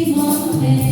Співати